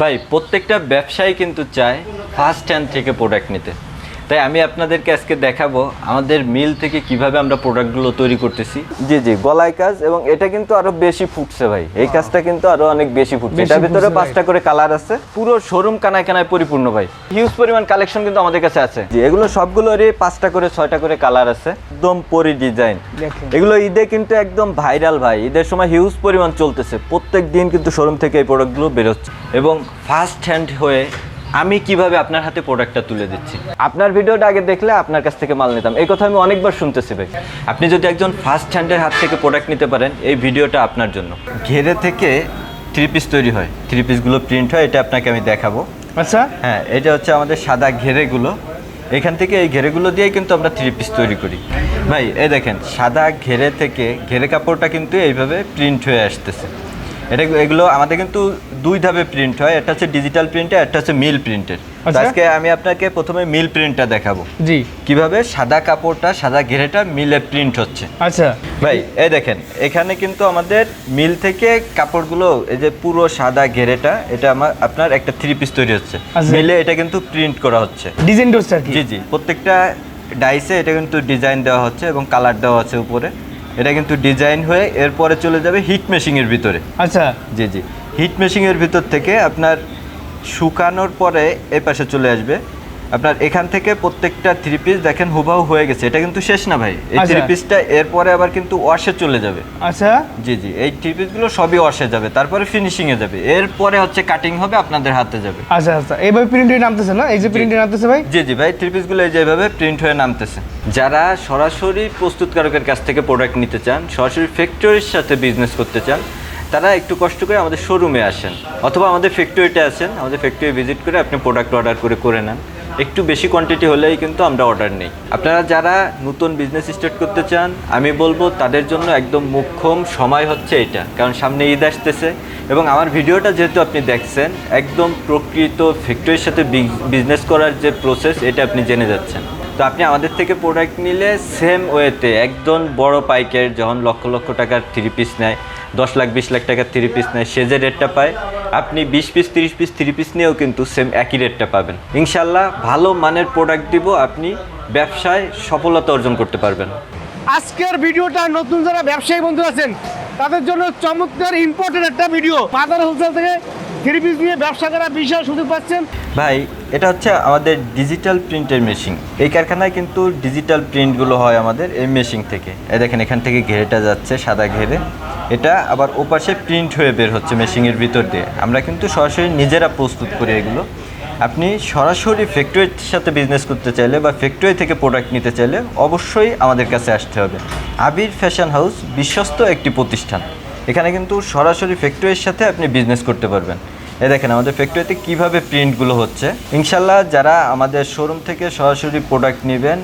ভাই প্রত্যেকটা ব্যবসায়ী কিন্তু চায় ফার্স্ট হ্যান্ড থেকে প্রোডাক্ট নিতে। তাই আমি আপনাদেরকে আজকে দেখাবো আমাদের মিল থেকে কীভাবে আমরা প্রোডাক্টগুলো তৈরি করতেছি। জি জি গলায় কাজ এবং এটা কিন্তু আরও বেশি ফুটছে ভাই। এই কাজটা কিন্তু আরও অনেক বেশি ফুটছে। এটার ভিতরে পাঁচটা করে কালার আছে। পুরো শোরুম কানায় কানায় পরিপূর্ণ ভাই। হিউজ পরিমাণ কালেকশন কিন্তু আমাদের কাছে আছে। জি এগুলো সবগুলোরই পাঁচটা করে ছয়টা করে কালার আছে। একদম পরি ডিজাইন দেখেন। এগুলো ঈদে কিন্তু একদম ভাইরাল ভাই। ঈদের সময় হিউজ পরিমাণ চলতেছে। প্রত্যেক দিন কিন্তু শোরুম থেকে এই প্রোডাক্টগুলো বেরোচ্ছে। এবং ফার্স্ট হ্যান্ড হয়ে আমি কীভাবে আপনার হাতে প্রোডাক্টটা তুলে দিচ্ছি? আপনার ভিডিওটা আগে দেখলে আপনার কাছ থেকে মাল নিতাম। এই কথা আমি অনেকবার শুনতেছি ভাই। আপনি যদি একজন ফার্স্ট হ্যান্ডের হাত থেকে প্রোডাক্ট নিতে পারেন এই ভিডিওটা আপনার জন্য। ঘেরে থেকে থ্রি পিস তৈরি হয়। থ্রি পিসগুলো প্রিন্ট হয় এটা আপনাকে আমি দেখাবো। আচ্ছা। হ্যাঁ এটা হচ্ছে আমাদের সাদা ঘেরেগুলো। এখান থেকে এই ঘেরেগুলো দিয়েই কিন্তু আমরা থ্রি পিস তৈরি করি। ভাই এই দেখেন সাদা ঘেরে থেকে ঘেরে কাপড়টা কিন্তু এইভাবে প্রিন্ট হয়ে আসতেছে। এটা এগুলো আমাদের কিন্তু দুই ধাপে প্রিন্ট হয় একটা হচ্ছে ডিজিটাল প্রিন্টের একটা হচ্ছে মিল প্রিন্টের আচ্ছা। আজকে আমি আপনাকে প্রথমে মিল প্রিন্টটা দেখাবো। জি। কীভাবে সাদা কাপড়টা সাদা ঘেরেটা মিলে প্রিন্ট হচ্ছে। আচ্ছা। ভাই এই দেখেন এখানে কিন্তু আমাদের মিল থেকে কাপড়গুলো এই যে পুরো সাদা ঘেরেটা এটা আমার আপনার একটা থ্রি পিস তৈরি হচ্ছে। আচ্ছা। মিলে এটা কিন্তু প্রিন্ট করা হচ্ছে। ডিজাইন জি জি। প্রত্যেকটা ডাইসে এটা কিন্তু ডিজাইন দেওয়া হচ্ছে এবং কালার দেওয়া আছে উপরে। এটা কিন্তু ডিজাইন হয়ে এরপরে চলে যাবে হিট মেশিংয়ের ভিতরে। আচ্ছা। জি জি। হিট মেশিংয়ের ভিতর থেকে আপনার শুকানোর পরে এ পাশে চলে আসবে। আপনার এখান থেকে প্রত্যেকটা থ্রি পিস দেখেন হুবাহু হয়ে গেছে। এটা কিন্তু শেষ না ভাই। এই আচ্ছা। থ্রি পিসটা এরপরে আবার কিন্তু ওয়াশে চলে যাবে। আচ্ছা। জি জি। এই থ্রি পিসগুলো সবই ওয়াশে যাবে। তারপরে ফিনিশিংয়ে যাবে। এরপরে হচ্ছে কাটিং হবে আপনাদের হাতে যাবে। আচ্ছা আচ্ছা। এইভাবে প্রিন্ট নামতেছে না? এই যে প্রিন্ট নামতেছে ভাই? জি জি ভাই থ্রি পিসগুলো এই যেভাবে প্রিন্ট হয়ে নামতেছে। যারা সরাসরি প্রস্তুতকারকের কাছ থেকে প্রোডাক্ট নিতে চান সরাসরি ফ্যাক্টরির সাথে বিজনেস করতে চান তারা একটু কষ্ট করে আমাদের শোরুমে আসেন। অথবা আমাদের ফ্যাক্টরিতে আসেন আমাদের ফ্যাক্টরি ভিজিট করে আপনি প্রোডাক্ট অর্ডার করে করে নেন। একটু বেশি কোয়ান্টিটি হলেই কিন্তু আমরা অর্ডার নেই। আপনারা যারা নতুন বিজনেস স্টার্ট করতে চান, আমি বলব তাদের জন্য একদম মুখ্যম সময় হচ্ছে এটা, কারণ সামনে ঈদ আসতেছে এবং আমার ভিডিওটা যেহেতু আপনি দেখছেন, একদম প্রকৃত ফ্যাক্টরির সাথে বিজনেস করার যে প্রসেস এটা আপনি জেনে যাচ্ছেন। তো আপনি আমাদের থেকে প্রোডাক্ট নিলে সেম ওয়েতে একজন বড় পাইকের যখন লক্ষ লক্ষ টাকার থ্রি পিস নেয় দশ লাখ বিশ লাখ টাকার থ্রি পিস নেয় সে যে রেটটা পায় আপনি বিশ পিস তিরিশ পিস থ্রি পিস নিয়েও কিন্তু সেম একই রেটটা পাবেন। ইনশাল্লাহ ভালো মানের প্রোডাক্ট দিব আপনি ব্যবসায় সফলতা অর্জন করতে পারবেন। আজকের ভিডিওটা নতুন যারা ব্যবসায়ী বন্ধু আছেন তাদের জন্য চমৎকার ইম্পর্টেন্ট একটা ভিডিও মাদার হোলসেল থেকে থ্রি পিস নিয়ে ব্যবসা করার বিশাল সুযোগ পাচ্ছেন। ভাই এটা হচ্ছে আমাদের ডিজিটাল প্রিন্টের মেশিন এই কারখানায় কিন্তু ডিজিটাল প্রিন্টগুলো হয় আমাদের এই মেশিন থেকে। এই দেখেন, এখান থেকে ঘেরেটা যাচ্ছে, সাদা ঘেরে। এটা আবার ওপাশে প্রিন্ট হয়ে বের হচ্ছে মেশিনের ভিতর দিয়ে। আমরা কিন্তু সরাসরি নিজেরা প্রস্তুত করি এগুলো। আপনি সরাসরি ফ্যাক্টরির সাথে বিজনেস করতে চাইলে বা ফ্যাক্টরি থেকে প্রোডাক্ট নিতে চাইলে অবশ্যই আমাদের কাছে আসতে হবে। আবির ফ্যাশন হাউস বিশ্বস্ত একটি প্রতিষ্ঠান। এখানে কিন্তু সরাসরি ফ্যাক্টরির সাথে আপনি বিজনেস করতে পারবেন। এই দেখেন, আমাদের ফ্যাক্টরিতে কীভাবে প্রিন্টগুলো হচ্ছে? ইনশাল্লাহ যারা আমাদের শোরুম থেকে সরাসরি প্রোডাক্ট নেবেন,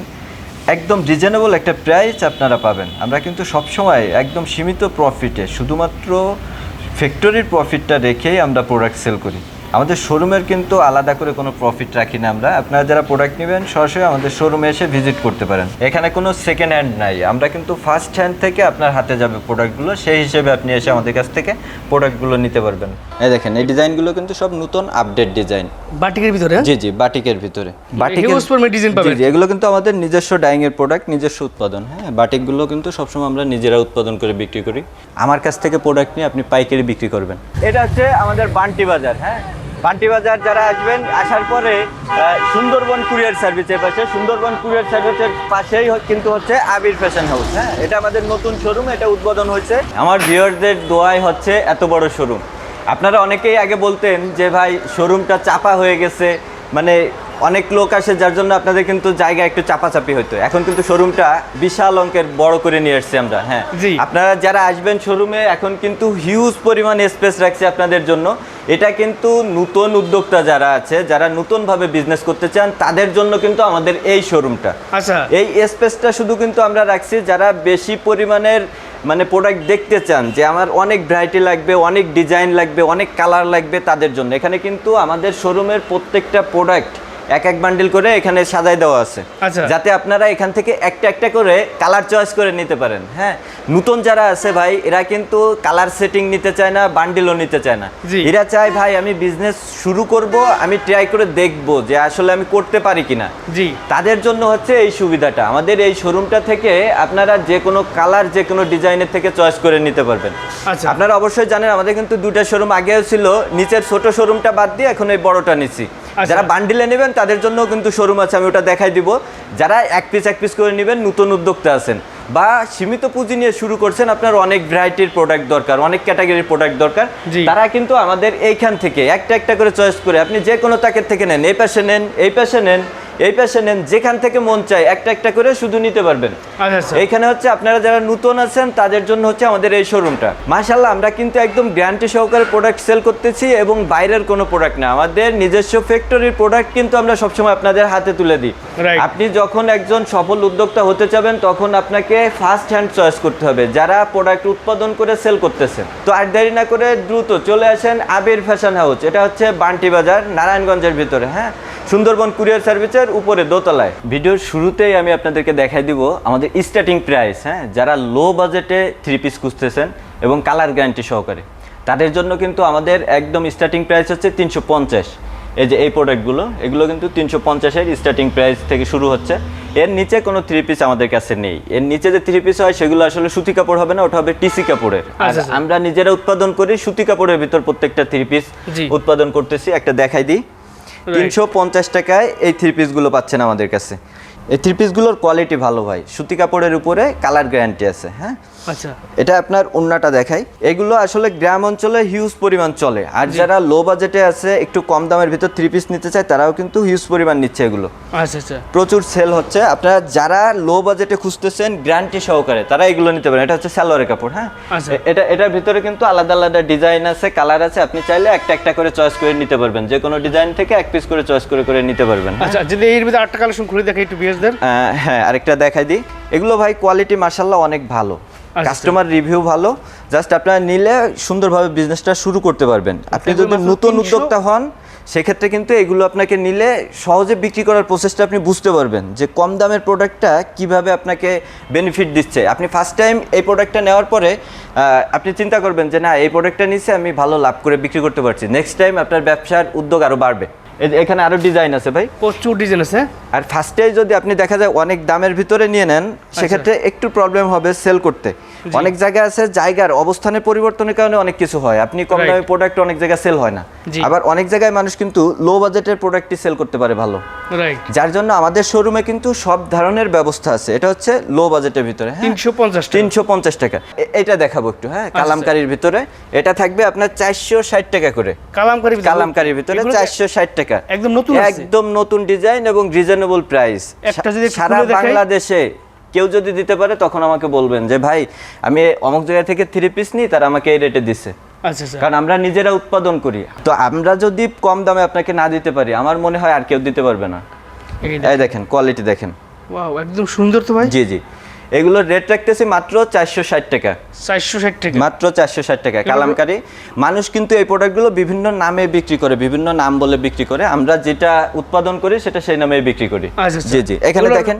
একদম রিজনেবল একটা প্রাইস আপনারা পাবেন। আমরা কিন্তু সবসময় একদম সীমিত প্রফিটে শুধুমাত্র ফ্যাক্টরির প্রফিটটা রেখেই আমরা প্রোডাক্ট সেল করি। আমাদের শোরুমের কিন্তু আলাদা করে কোনো প্রফিট রাখি না আমরা। আপনারা যারা প্রোডাক্ট নেবেন সরাসরি আমাদের শোরুমে এসে ভিজিট করতে পারেন। এখানে কোনো সেকেন্ড হ্যান্ড নাই। আমরা কিন্তু ফার্স্ট হ্যান্ড থেকে আপনার হাতে যাবে প্রোডাক্টগুলো সেই হিসেবে আপনি এসে আমাদের কাছ থেকে প্রোডাক্টগুলো নিতে পারবেন। এই দেখেন এই ডিজাইনগুলো কিন্তু সব নতুন আপডেট ডিজাইন বাটিকের ভিতরে? জি জি বাটিকের ভিতরে। পাবেন। জি, জি, এগুলো কিন্তু আমাদের নিজস্ব ডাইং এর প্রোডাক্ট নিজস্ব উৎপাদন হ্যাঁ? বাটিকগুলো কিন্তু সবসময় আমরা নিজেরা উৎপাদন করে বিক্রি করি। আমার কাছ থেকে প্রোডাক্ট নিয়ে আপনি পাইকারি বিক্রি করবেন। এটা হচ্ছে আমাদের বান্টি বাজার হ্যাঁ? বাজার যারা আসবেন আসার পরে সুন্দরবন কুরিয়ার সার্ভিসের পাশে। সুন্দরবন কুরিয়ার সার্ভিসের পাশেই কিন্তু হচ্ছে আবির ফ্যাশন হাউস। হ্যাঁ এটা আমাদের নতুন শোরুম এটা উদ্বোধন হয়েছে। আমার ভিউয়ারদের দোয়াই হচ্ছে এত বড় শোরুম আপনারা অনেকেই আগে বলতেন যে ভাই শোরুমটা চাপা হয়ে গেছে। মানে অনেক লোক আসে যার জন্য আপনাদের কিন্তু জায়গা একটু চাপাচাপি হতো এখন কিন্তু শোরুমটা বিশাল অঙ্কের বড় করে নিয়ে এসেছি আমরা হ্যাঁ। জি। আপনারা যারা আসবেন শোরুমে এখন কিন্তু হিউজ পরিমাণ স্পেস রাখছি আপনাদের জন্য। এটা কিন্তু নতুন উদ্যোক্তা যারা আছে যারা নতুনভাবে বিজনেস করতে চান তাদের জন্য কিন্তু আমাদের এই শোরুমটা আচ্ছা। এই স্পেসটা শুধু কিন্তু আমরা রাখছি যারা বেশি পরিমাণের মানে প্রোডাক্ট দেখতে চান যে আমার অনেক ভ্যারাইটি লাগবে অনেক ডিজাইন লাগবে অনেক কালার লাগবে তাদের জন্য। এখানে কিন্তু আমাদের শোরুমের প্রত্যেকটা প্রোডাক্ট এক এক বান্ডিল করে এখানে সাজাই দেওয়া আছে আচ্ছা। যাতে আপনারা এখান থেকে একটা একটা করে কালার চয়েস করে নিতে পারেন হ্যাঁ নতুন যারা আছে ভাই এরা কিন্তু কালার সেটিং নিতে চায় না বান্ডিলও নিতে চায় না। এরা চায় ভাই আমি বিজনেস শুরু করব আমি ট্রাই করে দেখব যে আসলে আমি করতে পারি কিনা জি তাদের জন্য হচ্ছে এই সুবিধাটা আমাদের এই শোরুমটা থেকে আপনারা যে কোনো কালার যে কোনো ডিজাইনের থেকে চয়েস করে নিতে পারবেন আচ্ছা। আপনারা অবশ্যই জানেন আমাদের কিন্তু দুটা শোরুম আগেও ছিল নিচের ছোট শোরুমটা বাদ দিয়ে এখন এই বড়টা নিচ্ছি। যারা বান্ডিলে নেবেন তাদের জন্য কিন্তু শোরুম আছে আমি ওটা দেখাই দিব। যারা এক পিস এক পিস করে নেবেন নতুন উদ্যোক্তা আছেন বা সীমিত পুঁজি নিয়ে শুরু করছেন আপনার অনেক ভ্যারাইটির প্রোডাক্ট দরকার অনেক ক্যাটাগরির প্রোডাক্ট দরকার। তারা কিন্তু আমাদের এইখান থেকে একটা একটা করে চয়েস করে আপনি যে কোনো তাকের থেকে নেন এই পাশে নেন এই পাশে নেন এই পাশে নেন যেখান থেকে মন চায় একটা একটা করে শুধু নিতে পারবেন। আচ্ছা আচ্ছা। এইখানে হচ্ছে আপনারা যারা নতুন আছেন তাদের জন্য হচ্ছে আমাদের এই শোরুমটা মাশাল্লাহ আমরা কিন্তু একদম গ্যারান্টি সহকারে প্রোডাক্ট সেল করতেছি এবং বাইরের কোনো প্রোডাক্ট না। আমাদের নিজস্ব ফ্যাক্টরির প্রোডাক্ট কিন্তু আমরা সবসময় আপনাদের হাতে তুলে দিই। আপনি যখন একজন সফল উদ্যোক্তা হতে চাবেন তখন আপনাকে ফার্স্ট হ্যান্ড চয়েস করতে হবে যারা প্রোডাক্ট উৎপাদন করে সেল করতেছে তো আর দেরি না করে দ্রুত চলে আসেন আবির ফ্যাশন হাউস এটা হচ্ছে বান্টি বাজার নারায়ণগঞ্জের ভিতরে হ্যাঁ? সুন্দরবন কুরিয়ার সার্ভিসের উপরে দোতলায়। ভিডিওর শুরুতেই আমি আপনাদেরকে দেখাই দিব আমাদের স্টার্টিং প্রাইস হ্যাঁ? যারা লো বাজেটে থ্রি পিস খুঁজতেছেন এবং কালার গ্যারান্টি সহকারে। তাদের জন্য কিন্তু আমাদের একদম স্টার্টিং প্রাইস হচ্ছে তিনশো পঞ্চাশ। এই যে এই প্রোডাক্টগুলো এগুলো কিন্তু তিনশো পঞ্চাশের স্টার্টিং প্রাইস থেকে শুরু হচ্ছে। এর নিচে কোনো থ্রি পিস আমাদের কাছে নেই। এর নিচে যে থ্রি পিস হয় সেগুলো আসলে সুতি কাপড় হবে না ওটা হবে টিসি কাপড়ের। আর আচ্ছা, আচ্ছা। আমরা নিজেরা উৎপাদন করি সুতি কাপড়ের ভিতর প্রত্যেকটা থ্রি পিস উৎপাদন করতেছি। একটা দেখাই দিই। তিনশো পঞ্চাশ টাকায় এই থ্রি পিসগুলো পাচ্ছেন আমাদের কাছে। এই থ্রি পিসগুলোর কোয়ালিটি ভালো ভাই। সুতি কাপড়ের উপরে কালার গ্যারান্টি আছে হ্যাঁ? আচ্ছা। এটা আপনার অন্যটা দেখাই। এগুলো আসলে গ্রাম অঞ্চলে হিউজ পরিমাণ চলে। আর যারা লো বাজেটে আছে একটু কম দামের ভিতর থ্রি পিস নিতে চায় তারাও কিন্তু হিউজ পরিমাণ নিচ্ছে এগুলো। আচ্ছা আচ্ছা। প্রচুর সেল হচ্ছে। আপনারা যারা লো বাজেটে খুঁজতেছেন গ্যারান্টি সহকারে তারা এগুলো নিতে পারেন। এটা হচ্ছে সালোয়ারের কাপড় হ্যাঁ? আচ্ছা। এটা এটার ভিতরে কিন্তু আলাদা আলাদা ডিজাইন আছে কালার আছে। আপনি চাইলে একটা একটা করে চয়েস করে নিতে পারবেন। যে কোনো ডিজাইন থেকে এক পিস করে চয়েস করে করে নিতে পারবেন হ্যাঁ? আচ্ছা যদি এর ভিতরে আটটা কালেকশন খুলে দেখে একটু বিএসদের হ্যাঁ আরেকটা দেখাই দিই। এগুলো ভাই কোয়ালিটি মার্শাল্লাহ অনেক ভালো। কাস্টমার রিভিউ ভালো জাস্ট আপনারা নিলে সুন্দরভাবে বিজনেসটা শুরু করতে পারবেন। আপনি যদি নতুন উদ্যোক্তা হন সেক্ষেত্রে কিন্তু এগুলো আপনাকে নিলে সহজে বিক্রি করার প্রসেসটা আপনি বুঝতে পারবেন যে কম দামের প্রোডাক্টটা কীভাবে আপনাকে বেনিফিট দিচ্ছে। আপনি ফার্স্ট টাইম এই প্রোডাক্টটা নেওয়ার পরে আপনি চিন্তা করবেন যে না এই প্রোডাক্টটা নিচ্ছে আমি ভালো লাভ করে বিক্রি করতে পারছি। নেক্সট টাইম আপনার ব্যবসার উদ্যোগ আরও বাড়বে। এখানে আরও ডিজাইন আছে ভাই। প্রচুর ডিজাইন আছে। আর ফার্স্টে যদি আপনি দেখা যায় অনেক দামের ভিতরে নিয়ে নেন সেক্ষেত্রে একটু প্রবলেম হবে সেল করতে। অনেক জায়গা আছে জায়গার অবস্থানের পরিবর্তনের কারণে অনেক কিছু হয়। আপনি কম দামে প্রোডাক্ট অনেক জায়গায় সেল হয় না। আবার অনেক জায়গায় মানুষ কিন্তু লো বাজেটের প্রোডাক্টই সেল করতে পারে ভালো। যার জন্য আমাদের শোরুমে কিন্তু সব ধরনের ব্যবস্থা আছে। এটা হচ্ছে লো বাজেটের ভিতরে হ্যাঁ? তিনশো পঞ্চাশ তিনশো পঞ্চাশ টাকা। এটা দেখাবো একটু হ্যাঁ? আচ্ছা। কালামকারির ভিতরে। এটা থাকবে আপনার চারশো ষাট টাকা করে। কালামকারি কালামকারির ভিতরে চারশো ষাট টাকা। একদম নতুন একদম নতুন ডিজাইন এবং রিজনেবল প্রাইস যদি সারা বাংলাদেশে কেউ যদি দিতে পারে তখন আমাকে বলবেন যে ভাই আমি অমুক জায়গা থেকে থ্রি পিস নিই তারা আমাকে এই রেটে আচ্ছা কারণ আমরা নিজেরা উৎপাদন করি। তো আমরা যদি কম দামে আপনাকে না দিতে পারি আমার মনে হয় আর কেউ দিতে পারবে না। এই দেখেন কোয়ালিটি দেখেন। একদম সুন্দর তো ভাই? জি জি। এগুলোর রেট রাখতেছি মাত্র চারশো ষাট টাকা। চারশো ষাট টাকা। মাত্র চারশো ষাট টাকা। কালামকারি মানুষ কিন্তু এই প্রোডাক্টগুলো বিভিন্ন নামে বিক্রি করে বিভিন্ন নাম বলে বিক্রি করে। আমরা যেটা উৎপাদন করি সেটা সেই নামে বিক্রি করি। আচ্ছা আচ্ছা। জি জি। এখানে দেখেন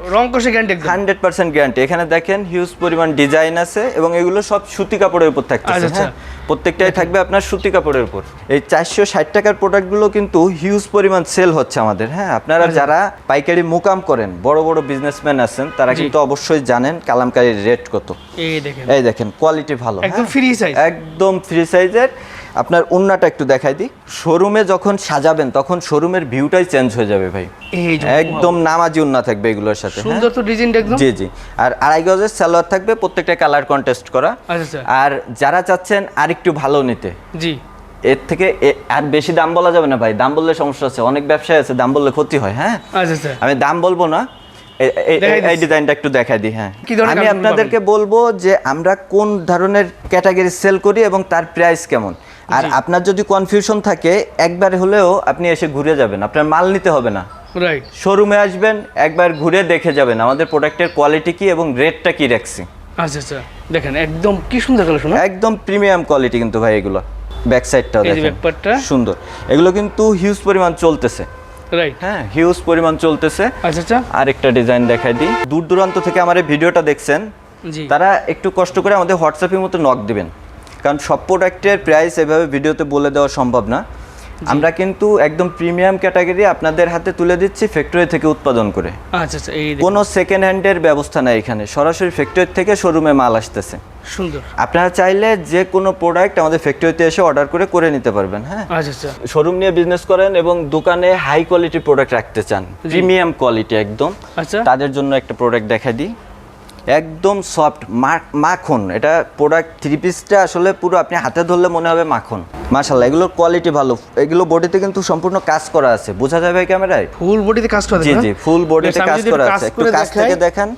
হান্ড্রেড পার্সেন্ট গ্যারান্টি এখানে দেখেন হিউজ পরিমাণ ডিজাইন আছে এবং এগুলো সব সুতি কাপড়ের উপর থাকতেছে আচ্ছা। হ্যাঁ? প্রত্যেকটাই থাকবে আপনার সুতি কাপড়ের উপর। এই চারশো ষাট টাকার প্রোডাক্টগুলো কিন্তু হিউজ পরিমাণ সেল হচ্ছে আমাদের হ্যাঁ? আপনারা। যারা পাইকারি মুকাম করেন বড় বড় বিজনেসম্যান আছেন তারা কিন্তু অবশ্যই জানেন কালামকারির রেট কত? এই দেখেন। এই দেখেন কোয়ালিটি ভালো একদম হ্যাঁ? ফ্রি সাইজের আপনার উন্নাটা একটু দেখাই দিই। শোরুমে যখন সাজাবেন তখন শোরুমের ভিউটাই চেঞ্জ হয়ে যাবে ভাই। একদম নামাজি উন্না থাকবে এগুলোর সাথে হ্যাঁ? সুন্দর তো ডিজাইনটা একদম। জি জি। আর আড়াই গজের সালোয়ার থাকবে প্রত্যেকটা কালার কন্টেস্ট করা। আচ্ছা আচ্ছা। আর যারা চাচ্ছেন আর একটু ভালো নিতে জি। এর থেকে আর বেশি দাম বলা যাবে না ভাই। দাম বললে সমস্যা আছে। অনেক ব্যবসায় আছে দাম বললে ক্ষতি হয় হ্যাঁ? আচ্ছা। আমি দাম বলব না। এই। ডিজাইনটা একটু দেখাই দিই হ্যাঁ। আমি আপনাদেরকে বলব যে আমরা কোন ধরনের ক্যাটাগরি সেল করি এবং তার প্রাইস কেমন। আর আপনার যদি কনফিউশন থাকে একবার হলেও আপনি এসে ঘুরে যাবেন। আপনার মাল নিতে হবে না। রাইট শোরুমে আসবেন একবার ঘুরে দেখে যাবেন আমাদের প্রোডাক্টের কোয়ালিটি কি এবং রেটটা কি রাখছি। আচ্ছা আচ্ছা। দেখেন একদম কি সুন্দর কালেকশন একদম প্রিমিয়াম কোয়ালিটি কিন্তু ভাই এগুলো। ব্যাক সাইডটাও দেখেন। সুন্দর। এগুলো কিন্তু হিউজ পরিমাণ চলতেছে। রাইট হ্যাঁ হিউজ পরিমাণ চলতেছে। আচ্ছা আচ্ছা। আরেকটা ডিজাইন দেখাই দিই। দূর দূরান্ত থেকে আমার এই ভিডিওটা দেখছেন তারা একটু কষ্ট করে আমাদের হোয়াটসঅ্যাপের মতো নক দিবেন। কারণ সব প্রোডাক্টের প্রাইস এভাবে ভিডিওতে বলে দেওয়া সম্ভব না। আমরা কিন্তু একদম প্রিমিয়াম ক্যাটাগরি আপনাদের হাতে তুলে দিচ্ছি ফ্যাক্টরি থেকে উৎপাদন করে। আচ্ছা আচ্ছা এই কোনো সেকেন্ড হ্যান্ডের ব্যবস্থা নাই এখানে। সরাসরি ফ্যাক্টরি থেকে শোরুমে মাল আসতেছে। সুন্দর। আপনারা চাইলে যে কোনো প্রোডাক্ট আমাদের ফ্যাক্টরিতে এসে অর্ডার করে করে নিতে পারবেন হ্যাঁ? আচ্ছা আচ্ছা। শোরুম নিয়ে বিজনেস করেন এবং দোকানে হাই কোয়ালিটি প্রোডাক্ট রাখতে চান। প্রিমিয়াম কোয়ালিটি একদম। আচ্ছা। তাদের জন্য একটা প্রোডাক্ট দেখা দিই। একদম সফট মাখন। এটা প্রোডাক্ট থ্রি পিসটা আসলে পুরো আপনি হাতে ধরলে মনে হবে মাখন। মাশাল্লাহ এগুলোর কোয়ালিটি ভালো। এগুলো বডিতে কিন্তু সম্পূর্ণ কাজ করা আছে। বোঝা যাবে ক্যামেরায় ফুল বডিতে কাজ করা জি জি ফুল বডিতে কাজ করা আছে। একটু কাছ থেকে দেখান।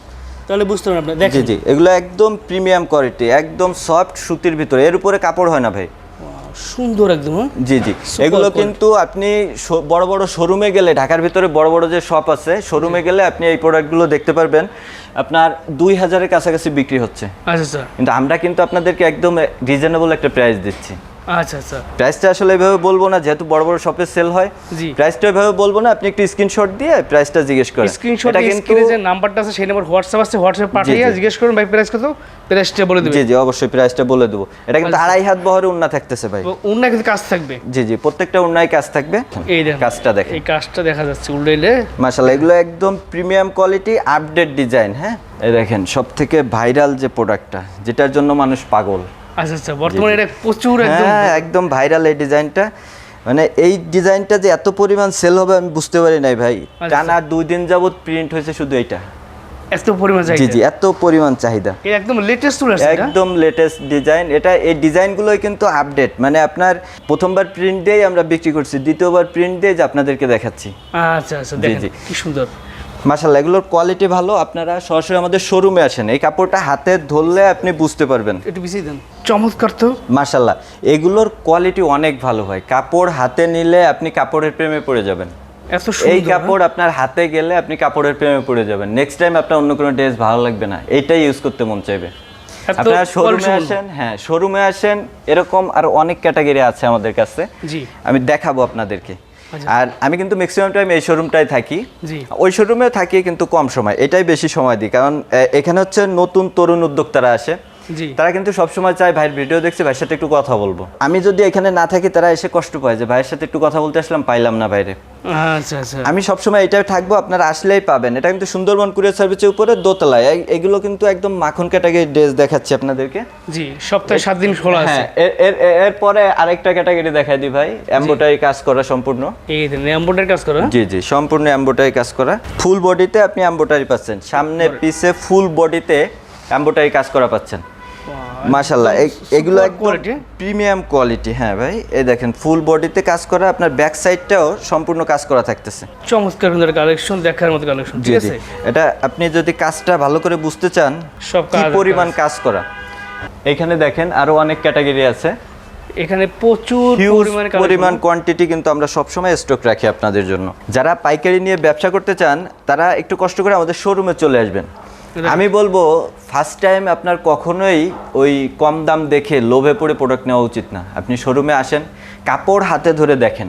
তাহলে বুঝতে পারবেন আপনি। দেখেন। জি জি এগুলো একদম প্রিমিয়াম কোয়ালিটি একদম সফট সুতির ভিতরে। এর উপরে কাপড় হয় না ভাই। সুন্দর একদম হ্যাঁ? জি জি। এগুলো কিন্তু আপনি বড় বড় শোরুমে গেলে ঢাকার ভিতরে বড় বড় যে শপ আছে শোরুমে গেলে আপনি এই প্রোডাক্টগুলো দেখতে পারবেন। আপনার দুই হাজারের কাছাকাছি বিক্রি হচ্ছে। আচ্ছা স্যার। কিন্তু আমরা কিন্তু আপনাদেরকে একদম রিজনেবল একটা প্রাইস দিচ্ছি। আচ্ছা আচ্ছা। প্রাইসটা আসলে এভাবে বলব না যেহেতু বড় বড় শপে সেল হয়। জি। প্রাইসটা এভাবে বলব না আপনি একটু স্ক্রিনশট দিয়ে প্রাইসটা জিজ্ঞেস করেন। স্ক্রিনশট স্ক্রিনে যে নাম্বারটা আছে সেই নাম্বার হোয়াটসঅ্যাপ আছে হোয়াটসঅ্যাপ পাঠিয়ে জিজ্ঞেস করুন ভাই প্রাইস কত? প্রাইসটা বলে দেবে জি জি অবশ্যই প্রাইসটা বলে দেবো। এটা কিন্তু। আড়াই হাত বহরে উন্না থাকতেছে ভাই। অন্য কিন্তু কাজ থাকবে। জি জি প্রত্যেকটা উন্নায় কাজ থাকবে। এই দেখেন কাজটা দেখেন। এই কাজটা দেখা যাচ্ছে উল্টাইলে। মাশাল্লাহ এগুলো একদম প্রিমিয়াম কোয়ালিটি আপডেট ডিজাইন হ্যাঁ? এই দেখেন সব থেকে ভাইরাল যে প্রোডাক্টটা যেটার জন্য মানুষ পাগল। আচ্ছা আচ্ছা বর্তমানে এটা প্রচুর একদম হ্যাঁ একদম ভাইরাল এই ডিজাইনটা মানে এই ডিজাইনটা যে এত পরিমাণ সেল হবে আমি বুঝতে পারি নাই ভাই। আচ্ছা। টানা দুই দিন যাবত প্রিন্ট হয়েছে শুধু এইটা। এত পরিমাণ জি চাহিদা? জি এত পরিমাণ চাহিদা। এটা একদম লেটেস্ট চলে আসছে একদম লেটেস্ট ডিজাইন এটা এই ডিজাইনগুলোই কিন্তু আপডেট মানে আপনার প্রথমবার প্রিন্ট দিয়েই আমরা বিক্রি করছি দ্বিতীয়বার প্রিন্ট দিয়ে যে আপনাদেরকে দেখাচ্ছি। আচ্ছা আচ্ছা দেখেন কি সুন্দর। মাশাল্লাহ এগুলোর কোয়ালিটি ভালো। আপনারা সরাসরি আমাদের শোরুমে আসেন। এই কাপড়টা হাতে ধরলে আপনি বুঝতে পারবেন। একটু বেশি দেন। চমৎকার তো। মাশাল্লাহ এগুলোর কোয়ালিটি অনেক ভালো হয়। কাপড় হাতে নিলে আপনি কাপড়ের প্রেমে পড়ে যাবেন। এই কাপড় আপনার হাতে গেলে আপনি কাপড়ের প্রেমে পড়ে যাবেন। নেক্সট টাইম আপনার অন্য কোনো ড্রেস ভালো লাগবে না। এইটাই ইউজ করতে মন চাইবে। আপনারা শোরুমে আসেন হ্যাঁ শোরুমে আসেন এরকম আর অনেক ক্যাটাগরি আছে আমাদের কাছে। জি। আমি দেখাবো আপনাদেরকে। আর আমি কিন্তু ম্যাক্সিমাম টাইম এই শোরুমটাই থাকি। ওই শোরুমে থাকি কিন্তু কম সময় এটাই বেশি সময় দিই। কারণ এখানে হচ্ছে নতুন তরুণ উদ্যোক্তারা আসে। তারা কিন্তু সবসময় চায় ভাইয়ের ভিডিও দেখছি ভাইয়ের সাথে একটু কথা বলব। আমি যদি এখানে না থাকি তারা এসে কষ্ট পায় যে ভাইয়ের সাথে একটু কথা বলতে আসলাম পাইলাম না বাইরে আচ্ছা আচ্ছা। আমি সবসময় এটাই থাকব আপনারা আসলেই পাবেন। এটা কিন্তু সুন্দরবন কুরিয়ার সার্ভিসের উপরে দোতলায়। এগুলো কিন্তু একদম মাখন ক্যাটাগরি ড্রেস দেখাচ্ছি আপনাদেরকে। জি সপ্তাহে সাত দিন খোলা আছে। হ্যাঁ এর- এরপরে আরেকটা ক্যাটাগরি দেখাই দিই ভাই এম্বোটারি কাজ করা সম্পূর্ণ। এই দেন এম্বোডারি কাজ করো? জি জি সম্পূর্ণ এম্বোটারি কাজ করা। ফুল বডিতে আপনি এম্বোটারি পাচ্ছেন। সামনে পিছে ফুল বডিতে এম্বোটারি কাজ করা পাচ্ছেন। মাশাল্লাহ এগুলো একদম প্রিমিয়াম কোয়ালিটি হ্যাঁ ভাই। এই দেখেন ফুল বডিতে কাজ করা আপনার ব্যাক সাইডটাও সম্পূর্ণ কাজ করা থাকতেছে। চমৎকার সুন্দর কালেকশন দেখার মতো কালেকশন ঠিক আছে? এটা আপনি যদি কাজটা ভালো করে বুঝতে চান সব কি পরিমাণ কাজ করা? এখানে দেখেন আরও অনেক ক্যাটাগরি আছে। এখানে প্রচুর পরিমাণ কোয়ান্টিটি কিন্তু আমরা সবসময় স্টক রাখি আপনাদের জন্য। যারা পাইকারি নিয়ে ব্যবসা করতে চান তারা একটু কষ্ট করে আমাদের শোরুমে চলে আসবেন। আমি বলব ফার্স্ট টাইম আপনার কখনোই ওই কম দাম দেখে লোভে পড়ে প্রোডাক্ট নেওয়া উচিত না। আপনি শোরুমে আসেন কাপড় হাতে ধরে দেখেন।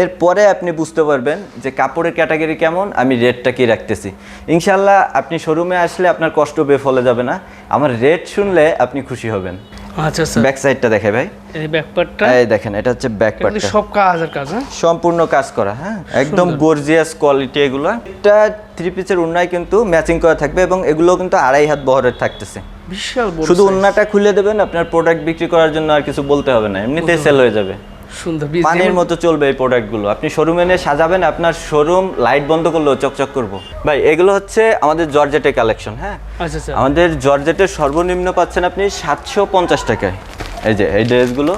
এরপরে আপনি বুঝতে পারবেন যে কাপড়ের ক্যাটাগরি কেমন আমি রেটটা কি রাখতেছি। ইনশাল্লাহ আপনি শোরুমে আসলে আপনার কষ্ট বেফলে যাবে না। আমার রেট শুনলে আপনি খুশি হবেন। আচ্ছা আচ্ছা। ব্যাক সাইডটা দেখে ভাই। এই ব্যাকপার্টটা এই দেখেন এটা হচ্ছে ব্যাক এটা সব কাজ আর কাজ হ্যাঁ? সম্পূর্ণ কাজ করা হ্যাঁ? একদম গর্জিয়াস কোয়ালিটি এগুলো। এটা থ্রি পিসের উন্নায় কিন্তু ম্যাচিং করা থাকবে এবং এগুলো কিন্তু আড়াই হাত বহরের থাকতেছে। বিশাল বড় শুধু উন্নাটা খুলে দেবেন আপনার প্রোডাক্ট বিক্রি করার জন্য আর কিছু বলতে হবে না। এমনিতেই সেল হয়ে যাবে। সুন্দর পানির মতো চলবে এই প্রোডাক্টগুলো আপনি শোরুমে নিয়ে সাজাবেন আপনার শোরুম লাইট বন্ধ করলেও চকচক করব। ভাই এগুলো হচ্ছে আমাদের জর্জেটের কালেকশন হ্যাঁ? আচ্ছা আচ্ছা। আমাদের জর্জেটের সর্বনিম্ন পাচ্ছেন আপনি সাতশো পঞ্চাশ টাকায়। এই যে এই ড্রেসগুলো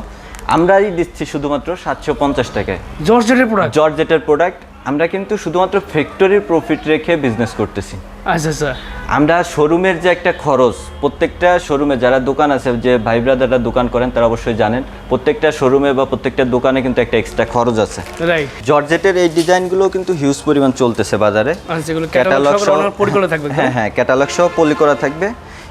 আমরাই দিচ্ছি শুধুমাত্র সাতশো পঞ্চাশ টাকায়। জর্জেটের প্রোডাক্ট জর্জেটের প্রোডাক্ট আমরা কিন্তু শুধুমাত্র ফ্যাক্টরির প্রফিট রেখে বিজনেস করতেছি। আচ্ছা আচ্ছা। আমরা শোরুমের যে একটা খরচ প্রত্যেকটা শোরুমে যারা দোকান আছে যে ভাই ব্রাদাররা দোকান করেন তারা অবশ্যই জানেন প্রত্যেকটা শোরুমে বা প্রত্যেকটা দোকানে কিন্তু একটা এক্সট্রা খরচ আছে। রাইট জর্জেটের এই ডিজাইনগুলো কিন্তু হিউজ পরিমাণ চলতেছে বাজারে। আচ্ছা এগুলো ক্যাটালগ ক্যাটালগ সহ থাকবে হ্যাঁ হ্যাঁ ক্যাটালগ সহ পলি করা থাকবে।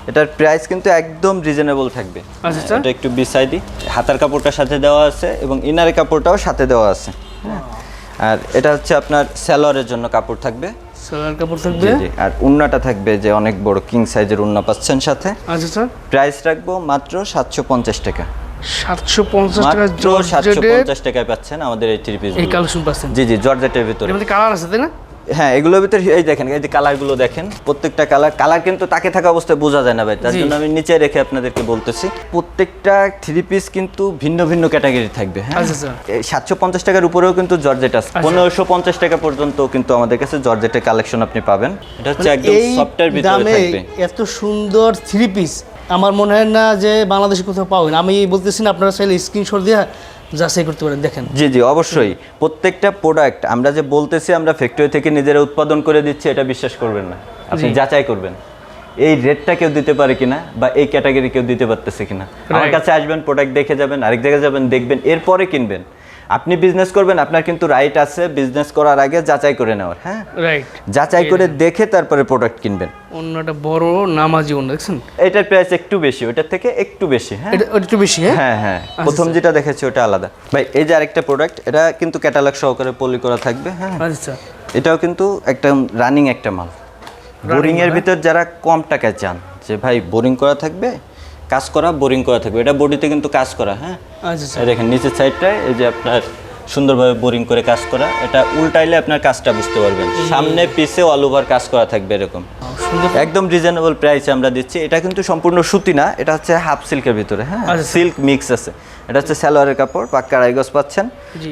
এটার প্রাইস কিন্তু একদম রিজনেবল থাকবে। আচ্ছা, আচ্ছা। এটা একটু দিই হাতার কাপড়টার সাথে দেওয়া আছে এবং ইনারের কাপড়টাও সাথে দেওয়া আছে। হ্যাঁ। আর এটা হচ্ছে আপনার স্যালোয়ারের জন্য কাপড় থাকবে। সেলর কাপড় থাকবে? জি জি আর উন্নাটা থাকবে যে অনেক বড় কিং সাইজের উন্না পাচ্ছেন সাথে। আচ্ছা স্যার। প্রাইস রাখব মাত্র সাতশো পঞ্চাশ টাকা। সাতশো পঞ্চাশ টাকা মাত্র সাতশো পঞ্চাশ টাকায় পাচ্ছেন আমাদের এই থ্রি পিস এই কালেকশন পাচ্ছেন। জি জি জর্জেটের ভিতরে। কালার আছে তাই না? হ্যাঁ এগুলোর ভিতরে এই দেখেন এই যে কালারগুলো দেখেন প্রত্যেকটা কালার কালার কিন্তু তাকে থাকা অবস্থায় বোঝা যায় না ভাই তার জন্য আমি নিচে রেখে আপনাদেরকে বলতেছি প্রত্যেকটা থ্রি পিস কিন্তু ভিন্ন ভিন্ন ক্যাটাগরি থাকবে হ্যাঁ? আচ্ছা, সাতশো পঞ্চাশ টাকার উপরেও কিন্তু জর্জেট আছে পনেরোশো পঞ্চাশ টাকা পর্যন্ত কিন্তু আমাদের কাছে জর্জেটের কালেকশন আপনি পাবেন। এটা হচ্ছে একদম মানে সফটের ভিতরে থাকবে। এত সুন্দর থ্রি পিস আমার মনে হয় না যে বাংলাদেশে কোথাও পাবেন আমি বলতেছি না আপনারা চাইলে স্ক্রিনশট দিয়ে যাচাই করতে পারেন দেখেন। জি জি অবশ্যই। প্রত্যেকটা প্রোডাক্ট আমরা যে বলতেছি আমরা ফ্যাক্টরি থেকে নিজেরা উৎপাদন করে দিচ্ছি এটা বিশ্বাস করবেন না। আপনি যাচাই করবেন। এই রেটটা কেউ দিতে পারে কিনা বা এই ক্যাটাগরি কেউ দিতে পারতেছে কিনা। আমার কাছে আসবেন প্রোডাক্ট দেখে যাবেন আরেক জায়গায় যাবেন দেখবেন এরপরে কিনবেন। আপনি বিজনেস করবেন আপনার কিন্তু রাইট আছে বিজনেস করার আগে যাচাই করে নেওয়ার হ্যাঁ? রাইট যাচাই করে দেখে তারপরে প্রোডাক্ট কিনবেন। অন্যটা বড় নামাজি অন্য দেখছেন? এটার প্রাইস একটু বেশি ওটার থেকে একটু বেশি হ্যাঁ? একটু বেশি হ্যাঁ? হ্যাঁ হ্যাঁ। প্রথম যেটা দেখেছি ওটা আলাদা। ভাই এই যে আরেকটা প্রোডাক্ট এটা কিন্তু ক্যাটালগ সহকারে পলি করা থাকবে হ্যাঁ? আচ্ছা। এটাও কিন্তু একটা রানিং একটা মাল। বোরিং এর ভিতর যারা কম টাকায় চান যে ভাই বোরিং করা থাকবে কাজ করা বোরিং করা থাকবে। এটা বডিতে কিন্তু কাজ করা হ্যাঁ? আচ্ছা আচ্ছা। দেখেন নিচের সাইডটায় এই যে আপনার সুন্দরভাবে বোরিং করে কাজ করা। এটা উল্টাইলে আপনার কাজটা বুঝতে পারবেন। সামনে পিছে অল ওভার কাজ করা থাকবে এরকম। একদম রিজনেবল প্রাইসে আমরা দিচ্ছি। এটা কিন্তু সম্পূর্ণ সুতি না এটা হচ্ছে হাফ সিল্কের ভিতরে হ্যাঁ? আচ্ছা। সিল্ক মিক্স আছে। এটা হচ্ছে সালোয়ারের কাপড় পাক্কা রাইগস পাচ্ছেন।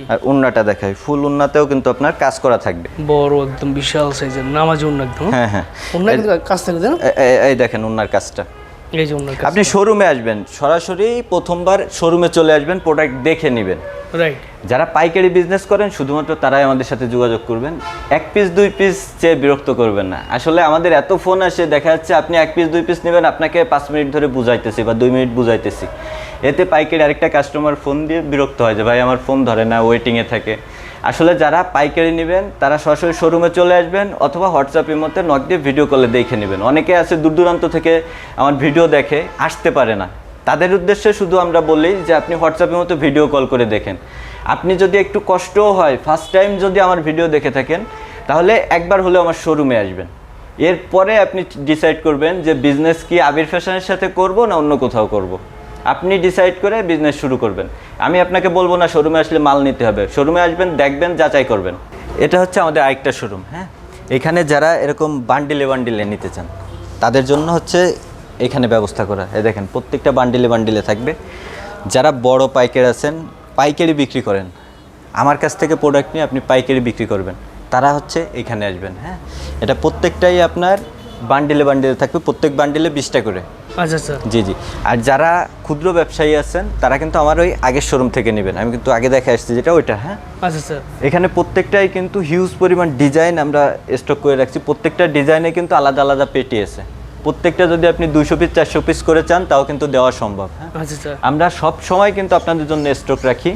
আর উন্নাটা দেখাই। ফুল উন্নাতেও কিন্তু আপনার কাজ করা থাকবে। বড় একদম বিশাল সাইজের নামাজি অন্য একদম হ্যাঁ? হ্যাঁ অন্য কাজ থাকে তাই না? এ- এ- এই দেখেন উন্নার কাজটা। এই আপনি শোরুমে আসবেন সরাসরি প্রথমবার শোরুমে চলে আসবেন প্রোডাক্ট দেখে নেবেন। রাইট যারা পাইকারি বিজনেস করেন শুধুমাত্র তারাই আমাদের সাথে যোগাযোগ করবেন। এক পিস দুই পিস চেয়ে বিরক্ত করবেন না। আসলে আমাদের এত ফোন আসে দেখা যাচ্ছে আপনি এক পিস দুই পিস নেবেন আপনাকে পাঁচ মিনিট ধরে বুঝাইতেছি বা দুই মিনিট বুঝাইতেছি। এতে পাইকারি আরেকটা কাস্টমার ফোন দিয়ে বিরক্ত হয় যে ভাই আমার ফোন ধরে না ওয়েটিংয়ে থাকে। আসলে যারা পাইকারি নেবেন, তারা সরাসরি শোরুমে চলে আসবেন অথবা হোয়াটসঅ্যাপের মধ্যে নক দিয়ে ভিডিও কলে দেখে নেবেন। অনেকে আছে দূর দূরান্ত থেকে আমার ভিডিও দেখে, আসতে পারে না। তাদের উদ্দেশ্যে শুধু আমরা বলি যে আপনি হোয়াটসঅ্যাপের মতো ভিডিও কল করে দেখেন। আপনি যদি একটু কষ্টও হয় ফার্স্ট টাইম যদি আমার ভিডিও দেখে থাকেন, তাহলে একবার হলেও আমার শোরুমে আসবেন। এরপরে আপনি ডিসাইড করবেন যে বিজনেস কি আবির ফ্যাশনের সাথে করব না অন্য কোথাও করব। আপনি ডিসাইড করে বিজনেস শুরু করবেন। আমি আপনাকে বলব না শোরুমে আসলে মাল নিতে হবে। শোরুমে আসবেন, দেখবেন, যাচাই করবেন। এটা হচ্ছে আমাদের আরেকটা শোরুম হ্যাঁ? এখানে যারা এরকম বান্ডিলে বান্ডিলে নিতে চান, তাদের জন্য হচ্ছে এখানে ব্যবস্থা করা। এই দেখেন, প্রত্যেকটা বান্ডিলে বান্ডিলে থাকবে। যারা বড় পাইকারি আছেন, পাইকারি বিক্রি করেন। আমার কাছ থেকে প্রোডাক্ট নিয়ে আপনি পাইকারি বিক্রি করবেন। তারা হচ্ছে এখানে আসবেন হ্যাঁ? এটা প্রত্যেকটাই আপনার বান্ডিলে বান্ডিলে থাকবে প্রত্যেক বান্ডিলে বিশটা করে। আচ্ছা আচ্ছা। জি জি। আর যারা ক্ষুদ্র ব্যবসায়ী আছেন তারা কিন্তু আমার ওই আগের শোরুম থেকে নেবেন। আমি কিন্তু আগে দেখে আসছি যেটা ওইটা হ্যাঁ? আচ্ছা আচ্ছা। এখানে প্রত্যেকটাই কিন্তু হিউজ পরিমাণ ডিজাইন আমরা স্টক করে রাখছি। প্রত্যেকটা ডিজাইনে কিন্তু আলাদা আলাদা পেটি আছে। প্রত্যেকটা যদি আপনি দুইশো পিস চারশো পিস করে চান তাও কিন্তু দেওয়া সম্ভব হ্যাঁ? আচ্ছা আচ্ছা। আমরা সব সময় কিন্তু আপনাদের জন্য স্টক রাখি।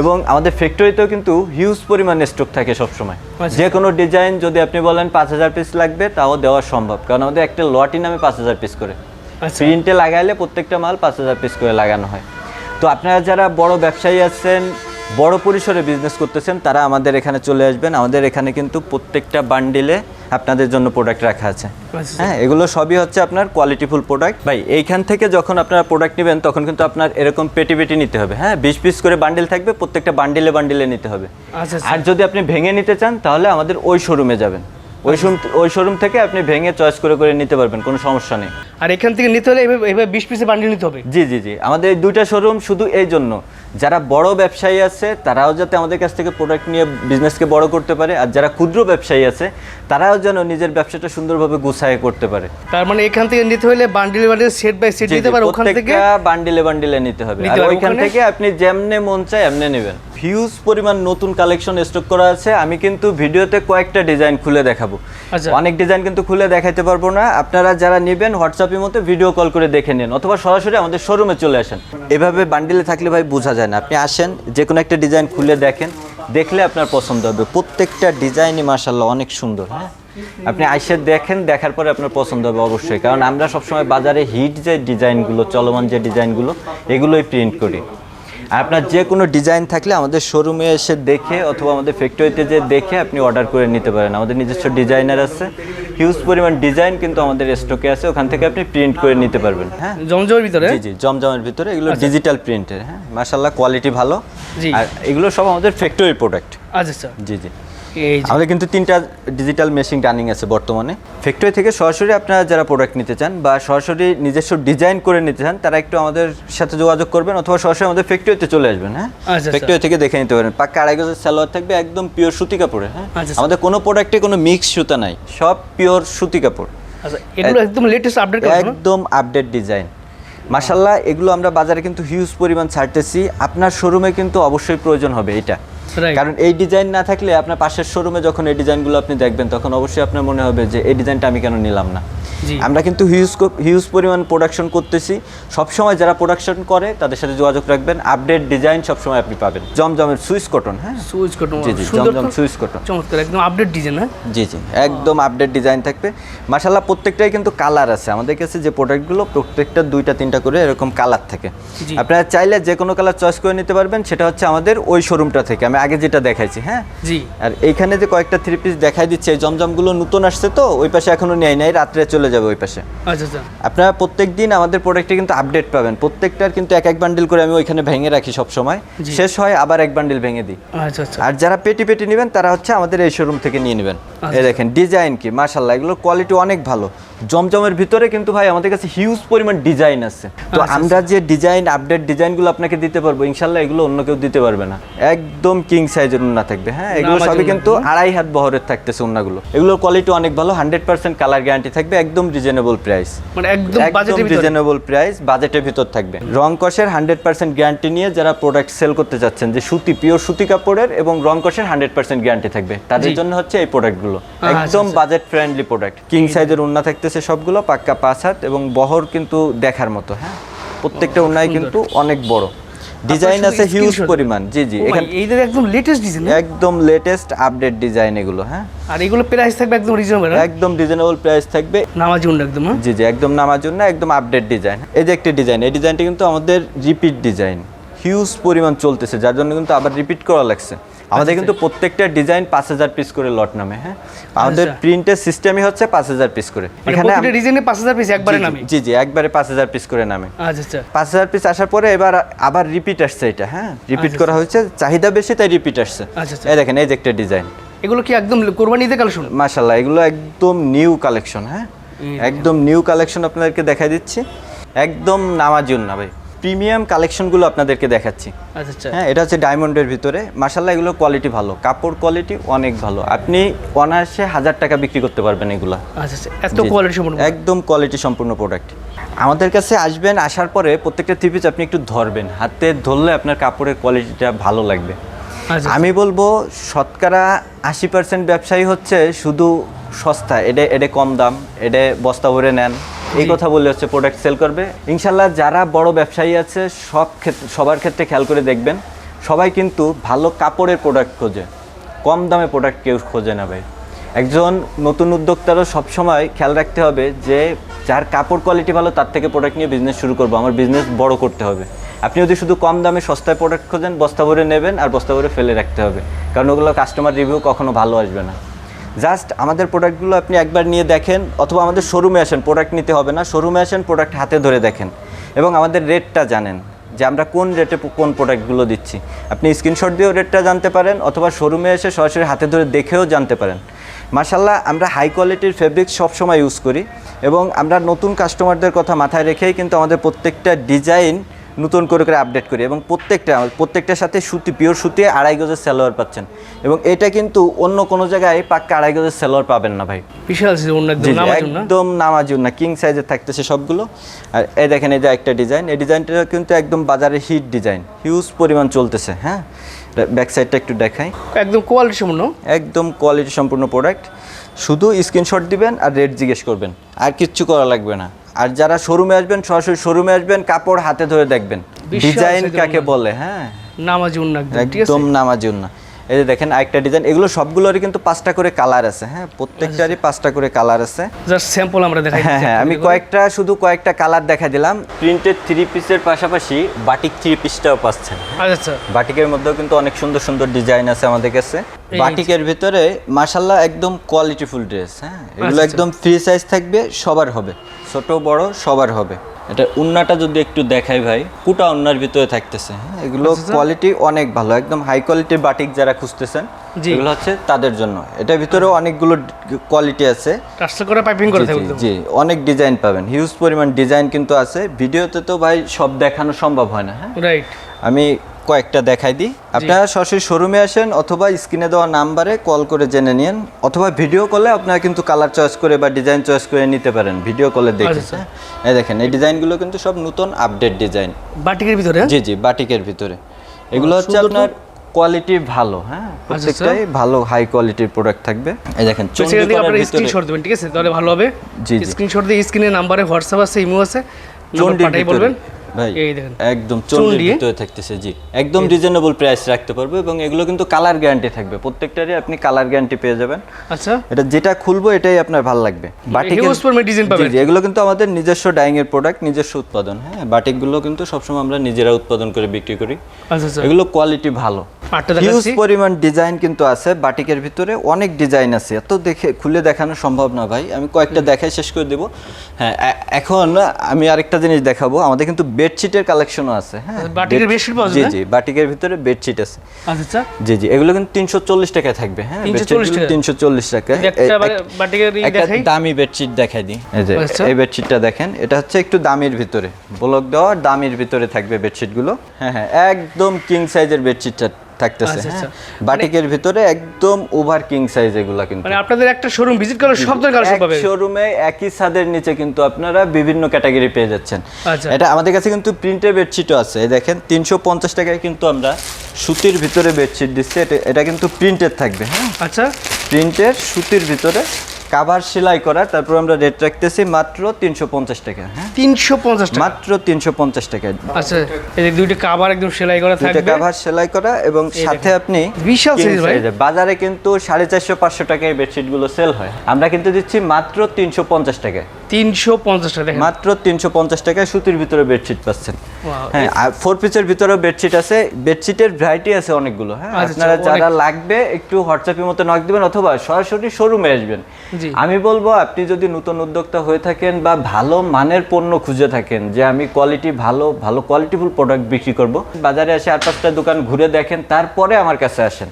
এবং আমাদের ফ্যাক্টরিতেও কিন্তু হিউজ পরিমাণে স্টক থাকে সব সময় আচ্ছা। যে কোনো ডিজাইন যদি আপনি বলেন পাঁচ হাজার পিস লাগবে তাও দেওয়া সম্ভব। কারণ আমাদের একটা লটি নামে পাঁচ হাজার পিস করে। আচ্ছা। প্রিন্টে লাগাইলে প্রত্যেকটা মাল পাঁচ হাজার পিস করে লাগানো হয়। তো আপনারা যারা বড় ব্যবসায়ী আছেন বড় পরিসরে বিজনেস করতেছেন তারা আমাদের এখানে চলে আসবেন। আমাদের এখানে কিন্তু প্রত্যেকটা বান্ডিলে আপনাদের জন্য প্রোডাক্ট রাখা আছে। আচ্ছা। হ্যাঁ এগুলো সবই হচ্ছে আপনার কোয়ালিটিফুল প্রোডাক্ট ভাই এইখান থেকে যখন আপনারা প্রোডাক্ট নেবেন তখন কিন্তু আপনার এরকম পেটি পেটি নিতে হবে। হ্যাঁ বিশ পিস করে বান্ডিল থাকবে প্রত্যেকটা বান্ডিলে বান্ডিলে নিতে হবে। আচ্ছা আচ্ছা। আর যদি আপনি ভেঙে নিতে চান তাহলে আমাদের ওই শোরুমে যাবেন। ওই শোরুম ওই শোরুম থেকে আপনি ভেঙে চয়েস করে করে নিতে পারবেন কোনো সমস্যা নেই। আর এখান থেকে নিতে হলে এভাবে এভাবে বিশ পিসে বান্ডিল নিতে হবে? জি জি জি। আমাদের এই দুইটা শোরুম শুধু এই জন্য। যারা বড় ব্যবসায়ী আছে তারাও যাতে আমাদের কাছ থেকে প্রোডাক্ট নিয়ে বিজনেসকে বড় করতে পারে আর যারা ক্ষুদ্র ব্যবসায়ী আছে তারাও যেন নিজের ব্যবসাটা সুন্দরভাবে গুছায় করতে পারে। তার মানে এখান থেকে নিতে হলে bundle bundle set by set নিতে পারে ওখান থেকে? বান্ডিলে বান্ডিলে নিতে হবে। আর ওইখান থেকে আপনি যেমনে মন চায় এমনি নেবেন। হিউজ পরিমাণ নতুন কালেকশন স্টক করা আছে। আমি কিন্তু ভিডিওতে কয়েকটা ডিজাইন খুলে দেখাবো। আচ্ছা। অনেক ডিজাইন কিন্তু খুলে দেখাইতে পারব না। আপনারা যারা নেবেন হোয়াটসঅ্যাপের মধ্যে ভিডিও কল করে দেখে নিন অথবা সরাসরি আমাদের শোরুমে চলে আসেন। এভাবে বান্ডিলে থাকলে ভাই বোঝা যায়। না আপনি আসেন যে কোনো একটা ডিজাইন খুলে দেখেন, দেখলে আপনার পছন্দ হবে। প্রত্যেকটা ডিজাইনই মার্শাল্লাহ অনেক সুন্দর হ্যাঁ? আপনি আইসে দেখেন, দেখার পরে আপনার পছন্দ হবে অবশ্যই। কারণ আমরা সবসময় বাজারে হিট যে ডিজাইনগুলো, চলমান যে ডিজাইনগুলো, এগুলোই প্রিন্ট করি। আর আপনার যে কোনো ডিজাইন থাকলে আমাদের শোরুমে এসে দেখে অথবা আমাদের ফ্যাক্টরিতে যে দেখে আপনি অর্ডার করে নিতে পারেন। আমাদের নিজস্ব ডিজাইনার আছে হিউজ পরিমাণ ডিজাইন কিন্তু আমাদের স্টকে আছে ওখান থেকে আপনি প্রিন্ট করে নিতে পারবেন। হ্যাঁ। জমজমের ভিতরে? জি জি জমজমের ভিতরে এগুলো ডিজিটাল প্রিন্টের হ্যাঁ। মাশাল্লাহ কোয়ালিটি ভালো। জি। আর এগুলো সব আমাদের ফ্যাক্টরি প্রোডাক্ট আচ্ছা স্যার জি জি। আমাদের কিন্তু তিনটা ডিজিটাল মেশিন রানিং আছে বর্তমানে। ফ্যাক্টরি থেকে সরাসরি আপনারা যারা প্রোডাক্ট নিতে চান বা সরাসরি নিজস্ব ডিজাইন করে নিতে চান তারা একটু আমাদের সাথে যোগাযোগ করবেন অথবা সরাসরি আমাদের ফ্যাক্টরিতে চলে আসবেন হ্যাঁ? আচ্ছা। ফ্যাক্টরি থেকে দেখে নিতে পারেন। পাক্কা আড়াই গজের সালোয়ার থাকবে একদম পিওর সুতি কাপড়ে হ্যাঁ? আচ্ছা। আমাদের কোনো প্রোডাক্টে কোনো মিক্স সুতা নাই সব পিওর সুতি কাপড়। আচ্ছা এগুলো একদম লেটেস্ট আপডেট একদম আপডেট ডিজাইন মাশাল্লাহ এগুলো আমরা বাজারে কিন্তু হিউজ পরিমাণ ছাড়তেছি। আপনার শোরুমে কিন্তু অবশ্যই প্রয়োজন হবে এটা. কারণ এই ডিজাইন না থাকলে আপনার পাশের শোরুমে যখন এই ডিজাইনগুলো আপনি দেখবেন তখন অবশ্যই আপনার মনে হবে যে এই ডিজাইনটা আমি কেন নিলাম না। আমরা কিন্তু হিউজ হিউজ পরিমাণ প্রোডাকশন করতেছি। সবসময় যারা প্রোডাকশন করে তাদের সাথে যোগাযোগ রাখবেন। আপডেট ডিজাইন সবসময় আপনি পাবেন। জমজমের সুইস কটন হ্যাঁ? সুইচ কটন জি জি জমজম তো? সুইস কটন চমৎকার একদম আপডেট ডিজাইন হ্যাঁ? জি জি একদম আপডেট ডিজাইন থাকবে। মাশাল্লাহ প্রত্যেকটাই কিন্তু কালার আছে। আমাদের কাছে যে প্রোডাক্টগুলো প্রত্যেকটা দুইটা তিনটা করে এরকম কালার থাকে। আপনারা চাইলে যে কোনো কালার চয়েস করে নিতে পারবেন। সেটা হচ্ছে আমাদের ওই শোরুমটা থেকে। আমি আগে যেটা দেখাইছি হ্যাঁ? জি। আর এইখানে যে কয়েকটা থ্রি পিস দেখাই দিচ্ছে এই জমজমগুলো নতুন আসছে তো ওই পাশে এখনও নেয় নাই রাত্রে চলে যাবে ওই পাশে। আচ্ছা আচ্ছা। আপনারা প্রত্যেক দিন আমাদের প্রোডাক্টে কিন্তু আপডেট পাবেন। প্রত্যেকটার কিন্তু এক এক বান্ডিল করে আমি ওইখানে ভেঙে রাখি সব সময় শেষ হয় আবার এক বান্ডিল ভেঙে দিই। আচ্ছা আচ্ছা। আর যারা পেটি পেটি নেবেন তারা হচ্ছে আমাদের এই শোরুম থেকে নিয়ে নেবেন। এই দেখেন ডিজাইন কি মাশাল্লাহ এগুলো কোয়ালিটি অনেক ভালো। জমজমের ভিতরে কিন্তু ভাই আমাদের কাছে হিউজ পরিমাণ ডিজাইন আছে। তো আচ্ছা, আমরা যে ডিজাইন আপডেট ডিজাইনগুলো আপনাকে দিতে পারব ইনশাল্লাহ এগুলো অন্য কেউ দিতে পারবে না। একদম কিং সাইজের উন্না থাকবে। হ্যাঁ এগুলো সবই কিন্তু আড়াই হাত বহরের থাকতেছে উন্নাগুলো। এগুলোর কোয়ালিটি অনেক ভালো হান্ড্রেড পার্সেন্ট কালার গ্যারান্টি থাকবে একদম রিজনেবল প্রাইস মানে একদম একদম রিজনেবল প্রাইস বাজেটের ভিতর থাকবে। রং কষের হান্ড্রেড পার্সেন্ট গ্যারান্টি নিয়ে যারা প্রোডাক্ট সেল করতে চাচ্ছেন যে সুতি পিওর সুতি কাপড়ের এবং রং কষের হান্ড্রেড পার্সেন্ট গ্যারান্টি থাকবে। তাদের জন্য হচ্ছে এই প্রোডাক্টগুলো আচ্ছা, একদম আচ্ছা। বাজেট ফ্রেন্ডলি প্রোডাক্ট কিং সাইজের উন্না থাকতেছে সবগুলো পাক্কা পাঁচ হাত এবং বহর কিন্তু দেখার মতো হ্যাঁ। প্রত্যেকটা উন্নায় কিন্তু অনেক বড়। ডিজাইন আছে হিউজ পরিমাণ। জি জি এখানে এই যে একদম লেটেস্ট ডিজাইন একদম লেটেস্ট আপডেট ডিজাইন এগুলো হ্যাঁ। আর এগুলো প্রাইস থাকবে একদম রিজনেবল একদম রিজনেবল প্রাইস থাকবে। নামার জন্য একদম হ্যাঁ? জি জি একদম নামার জন্য একদম আপডেট ডিজাইন এই যে একটা ডিজাইন এই ডিজাইনটা কিন্তু আমাদের রিপিট ডিজাইন হিউজ পরিমাণ চলতেছে যার জন্য কিন্তু আবার রিপিট করা লাগছে। আমাদের কিন্তু প্রত্যেকটা ডিজাইন পাঁচ হাজার পিস করে লট নামে হ্যাঁ? আমাদের আচ্ছা। প্রিন্টের সিস্টেমই হচ্ছে পাঁচ হাজার পিস করে। মানে এখানে ডিজাইনে পাঁচ হাজার পিস একবারে নামে? জি জি একবারে পাঁচ হাজার পিস করে নামে। আচ্ছা আচ্ছা। পাঁচ হাজার পিস আসার পরে এবার আবার রিপিট আসছে এটা হ্যাঁ? রিপিট আচ্ছা, করা হয়েছে চাহিদা বেশি তাই রিপিট আসছে। আচ্ছা, আচ্ছা। এই দেখেন এই যে একটা ডিজাইন এগুলো কি একদম কোরবানি ঈদের কালেকশন মাশাল্লাহ এগুলো একদম নিউ কালেকশন হ্যাঁ? একদম নিউ কালেকশন আপনাদেরকে দেখাই দিচ্ছি। একদম নামাজুন না ভাই। প্রিমিয়াম কালেকশনগুলো আপনাদেরকে দেখাচ্ছি। আচ্ছা আচ্ছা। হ্যাঁ এটা হচ্ছে ডায়মন্ডের ভিতরে। মার্শাল্লাহ এগুলো কোয়ালিটি ভালো। কাপড় কোয়ালিটি অনেক ভালো। আপনি অনায়াসে হাজার টাকা বিক্রি করতে পারবেন এগুলো। আচ্ছা আচ্ছা। এত কোয়ালিটি সম্পূর্ণ একদম কোয়ালিটি সম্পূর্ণ প্রোডাক্ট আমাদের কাছে আসবেন আসার পরে প্রত্যেকটা থ্রি পিস আপনি একটু ধরবেন। হাতে ধরলে আপনার কাপড়ের কোয়ালিটিটা ভালো লাগবে। আমি বলব শতকরা আশি পার্সেন্ট ব্যবসায়ী হচ্ছে শুধু সস্তা এটা এটা কম দাম এটা বস্তা ভরে নেন। এই কথা বললে হচ্ছে প্রোডাক্ট সেল করবে। ইনশাল্লাহ যারা বড় ব্যবসায়ী আছে সব ক্ষেত্রে সবার ক্ষেত্রে খেয়াল করে দেখবেন সবাই কিন্তু ভালো কাপড়ের প্রোডাক্ট খোঁজে। কম দামে প্রোডাক্ট কেউ খোঁজে না ভাই। একজন নতুন উদ্যোক্তারও সবসময় খেয়াল রাখতে হবে যে যার কাপড় কোয়ালিটি ভালো তার থেকে প্রোডাক্ট নিয়ে বিজনেস শুরু করব। আমার বিজনেস বড় করতে হবে। আপনি যদি শুধু কম দামে সস্তায় প্রোডাক্ট খোঁজেন, বস্তা ভরে নেবেন আর বস্তা ভরে ফেলে রাখতে হবে। কারণ ওগুলো কাস্টমার রিভিউ কখনো ভালো আসবে না। জাস্ট আমাদের প্রোডাক্টগুলো আপনি একবার নিয়ে দেখেন, অথবা আমাদের শোরুমে আসেন প্রোডাক্ট নিতে হবে না। শোরুমে আসেন প্রোডাক্ট হাতে ধরে দেখেন। এবং আমাদের রেটটা জানেন যে আমরা কোন রেটে কোন প্রোডাক্টগুলো দিচ্ছি। আপনি স্ক্রিনশট দিয়েও রেটটা জানতে পারেন, অথবা শোরুমে এসে সরাসরি হাতে ধরে দেখেও জানতে পারেন। মার্শাল্লাহ আমরা হাই কোয়ালিটির ফেব্রিক সবসময় ইউজ করি এবং আমরা নতুন কাস্টমারদের কথা মাথায় রেখেই কিন্তু আমাদের প্রত্যেকটা ডিজাইন নতুন করে করে আপডেট করি এবং প্রত্যেকটা প্রত্যেকটার সাথে সুতি পিওর সুতি আড়াই গজের সালোয়ার পাচ্ছেন। এবং এটা কিন্তু অন্য কোনো জায়গায় পাক্কা আড়াই গজের সালোয়ার পাবেন না ভাই। বিশাল একদম নামাজুন না? কিং সাইজের থাকতেছে সবগুলো। আর এই দেখেন এই যে একটা ডিজাইন এই ডিজাইনটা কিন্তু একদম বাজারে হিট ডিজাইন হিউজ পরিমাণ চলতেছে হ্যাঁ? ব্যাক সাইডটা একটু দেখাই। একদম কোয়ালিটি সম্পূর্ণ? একদম কোয়ালিটি সম্পূর্ণ প্রোডাক্ট শুধু স্ক্রিনশট দিবেন আর রেট জিজ্ঞেস করবেন আর কিচ্ছু করা লাগবে না। আর যারা শোরুমে আসবেন সরাসরি শোরুমে আসবেন কাপড় হাতে ধরে দেখবেন। ডিজাইন কাকে বলে হ্যাঁ? নামাজি উন্না একদম নামাজি আছে? একদম নামাজুন না এই যে দেখেন আরেকটা ডিজাইন এগুলো সবগুলোরই কিন্তু পাঁচটা করে কালার আছে হ্যাঁ? প্রত্যেকটারই পাঁচটা করে কালার আছে। জাস্ট স্যাম্পল আমরা দেখাই হ্যাঁ হ্যাঁ আমি কয়েকটা শুধু কয়েকটা কালার দেখা দিলাম। প্রিন্টেড থ্রি পিসের পাশাপাশি বাটিক থ্রি পিসটাও পাচ্ছেন। আচ্ছা আচ্ছা। বাটিকের মধ্যেও কিন্তু অনেক সুন্দর সুন্দর ডিজাইন আছে আমাদের কাছে। বাটিকের ভিতরে মাশাল্লাহ একদম কোয়ালিটিফুল ড্রেস হ্যাঁ? এগুলো আচ্ছা। একদম ফ্রি সাইজ থাকবে সবার হবে। ছোট বড় সবার হবে। এটা উন্নাটা যদি একটু দেখাই ভাই কুটা উন্নার ভিতরে থাকতেছে হ্যাঁ? এগুলো আচ্ছা, কোয়ালিটি অনেক ভালো একদম হাই কোয়ালিটির বাটিক যারা খুঁজতেছেন। এগুলো হচ্ছে তাদের জন্য। এটার ভিতরে অনেকগুলো কোয়ালিটি আছে। করে পাইপিং করে জি অনেক ডিজাইন পাবেন। হিউজ পরিমাণ ডিজাইন কিন্তু আছে। ভিডিওতে তো ভাই সব দেখানো সম্ভব হয় না হ্যাঁ? রাইট আমি কয়েকটা দেখাই দিই। আপনারা সরাসরি শোরুমে আসেন অথবা স্ক্রিনে দেওয়া নাম্বারে কল করে জেনে নিন অথবা ভিডিও কলে আপনারা কিন্তু কালার চয়েস করে বা ডিজাইন চয়েস করে নিতে পারেন ভিডিও কলে দেখে। আচ্ছা। এই দেখেন এই ডিজাইনগুলো কিন্তু সব নতুন আপডেট ডিজাইন। বাটিকের ভিতরে? জি জি বাটিকের ভিতরে। এগুলো হচ্ছে আপনার কোয়ালিটি ভালো হ্যাঁ? প্রত্যেকটাই ভালো হাই কোয়ালিটির প্রোডাক্ট থাকবে। এই দেখেন স্ক্রিনশট দেবেন ঠিক আছে? তাহলে ভালো হবে। জি। স্ক্রিনশট দিয়ে স্ক্রিনের নাম্বারে হোয়াটসঅ্যাপ আছে ইমো আছে। পাঠাই বলবেন। ভাই এই দেখেন। একদম? ভিতরে থাকতেছে জি। একদম রিজনেবল প্রাইস রাখতে পারব এবং এগুলো কিন্তু কালার গ্যারান্টি থাকবে। প্রত্যেকটারই আপনি কালার গ্যারান্টি পেয়ে যাবেন। আচ্ছা। এটা যেটা খুলবো এটাই আপনার ভালো লাগবে। পাবেন। জি, জি, এগুলো কিন্তু আমাদের নিজস্ব ডাইং এর প্রোডাক্ট নিজস্ব উৎপাদন হ্যাঁ? বাটিকগুলো কিন্তু সবসময় আমরা নিজেরা উৎপাদন করে বিক্রি করি। আচ্ছা আচ্ছা। এগুলো কোয়ালিটি ভালো। হিউজ পরিমাণ ডিজাইন কিন্তু আছে বাটিকের ভিতরে অনেক ডিজাইন আছে। এত দেখে খুলে দেখানো সম্ভব না ভাই। আমি কয়েকটা দেখাই শেষ করে দেব। হ্যাঁ এখন আমি আরেকটা জিনিস দেখাবো। আমাদের কিন্তু বেডশিটের কালেকশনও আছে হ্যাঁ? বাটিকের bed- পাওয়া যায় জি জি বাটিকের ভিতরে বেডশিট আছে। আচ্ছা আচ্ছা। জি জি এগুলো কিন্তু তিনশো চল্লিশ টাকায় থাকবে হ্যাঁ? 340 টাকা? তিনশো চল্লিশ টাকায়। একটা মানে বাটিকের দেখাই। দামি বেডশিট দেখাই দিই। এই যে আচ্ছা। এই বেডশিটটা দেখেন এটা হচ্ছে একটু দামির ভিতরে। ব্লক দেওয়া দামির ভিতরে থাকবে বেডশিটগুলো। হ্যাঁ হ্যাঁ একদম কিং সাইজের বেডশিটটা থাকতেছে আচ্ছা, হ্যাঁ? আচ্ছা। বাটিকের ভিতরে একদম ওভার কিং সাইজ এগুলা কিন্তু। মানে আপনাদের একটা শোরুম ভিজিট করলে সব ধরনের কালেকশন পাবে শোরুমে একই ছাদের নিচে কিন্তু আপনারা বিভিন্ন ক্যাটাগরি পেয়ে যাচ্ছেন। আচ্ছা। এটা আমাদের কাছে কিন্তু প্রিন্টের বেডশিটও আছে দেখেন তিনশো পঞ্চাশ টাকায় কিন্তু আমরা সুতির ভিতরে বেডশিট দিচ্ছি এটা কিন্তু প্রিন্টের থাকবে হ্যাঁ? আচ্ছা। প্রিন্টের সুতির ভিতরে কাভার সেলাই করা তারপর আমরা রেট রাখতেছি মাত্র তিনশো পঞ্চাশ টাকা হ্যাঁ? তিনশো পঞ্চাশ মাত্র তিনশো পঞ্চাশ টাকা। আচ্ছা এই দুইটা কাবার একদম সেলাই করা থাকবে। কাভার সেলাই করা এবং সাথে আপনি বিশাল ভাই। বাজারে কিন্তু সাড়ে চারশো পাঁচশো টাকায় বেডশিটগুলো সেল হয়। আমরা কিন্তু দিচ্ছি মাত্র তিনশো পঞ্চাশ টাকায় তিনশো পঞ্চাশ টাকা মাত্র তিনশো পঞ্চাশ টাকায় সুতির ভিতরে বেডশিট পাচ্ছেন। হ্যাঁ আর ফোর পিসের ভিতরেও বেডশিট আছে। বেডশিটের ভ্যারাইটি আছে অনেকগুলো হ্যাঁ? আচ্ছা, আপনারা যারা লাগবে একটু হোয়াটসঅ্যাপের মতো নক দিবেন অথবা সরাসরি শোরুমে আসবেন। আমি বলব, আপনি যদি নতুন উদ্যোক্তা হয়ে থাকেন বা ভালো মানের পণ্য খুঁজে থাকেন, যে আমি কোয়ালিটি ভালো ভালো কোয়ালিটিফুল প্রোডাক্ট বিক্রি করব, বাজারে এসে আর পাঁচটা দোকান ঘুরে দেখেন, তারপরে আমার কাছে আসেন।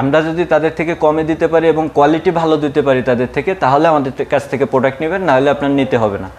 আমরা যদি তাদের থেকে কমে দিতে পারি এবং কোয়ালিটি ভালো দিতে পারি তাদের থেকে, তাহলে আমাদের কাছ থেকে প্রোডাক্ট নেবেন, নাহলে আপনার নিতে হবে না।